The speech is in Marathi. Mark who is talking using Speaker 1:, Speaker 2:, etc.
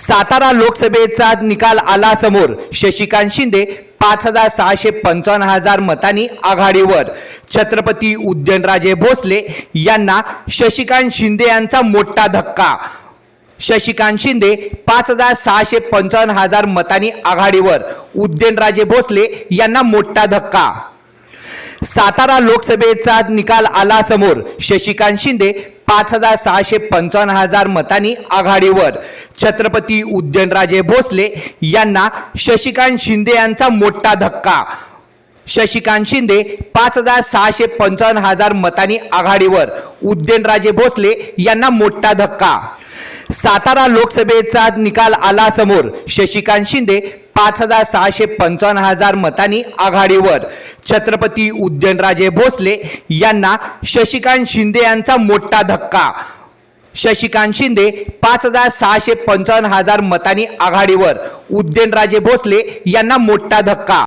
Speaker 1: सातारा लोकसभेचा निकाल आला समोर शशिकांत शिंदे पाच हजार सहाशे पंचावन्न हजार मतांनी आघाडीवर. छत्रपती उद्यनराजे भोसले यांना शशिकांत शिंदे यांचा मोठा धक्का. शशिकांत शिंदे पाच हजार सहाशे पंचावन्न हजार मतांनी आघाडीवर. उद्यनराजे भोसले यांना मोठा धक्का. सातारा लोकसभेचा निकाल आला समोर शशिकांत शिंदे पाच हजार सहाशे पंचावन्न हजार मतांनी आघाडीवर. छत्रपती उदयनराजे भोसले यांना शशिकांत शिंदे यांचा मोठा धक्का. शशिकांत शिंदे पाच हजार सहाशे पंचावन्न हजार मतांनी आघाडीवर. उदयनराजे भोसले यांना मोठा धक्का. सातारा लोकसभेचा निकाल आला समोर. शशिकांत शिंदे पाच हजार सहाशे पंचावन्न हजार मतांनी आघाडीवर. छत्रपती उदयनराजे भोसले यांना शशिकांत शिंदे यांचा मोठा धक्का. शशिकांत शिंदे पाच हजार सहाशे पंचावन्न हजार मतांनी आघाडीवर. उदयनराजे भोसले यांना मोठा धक्का.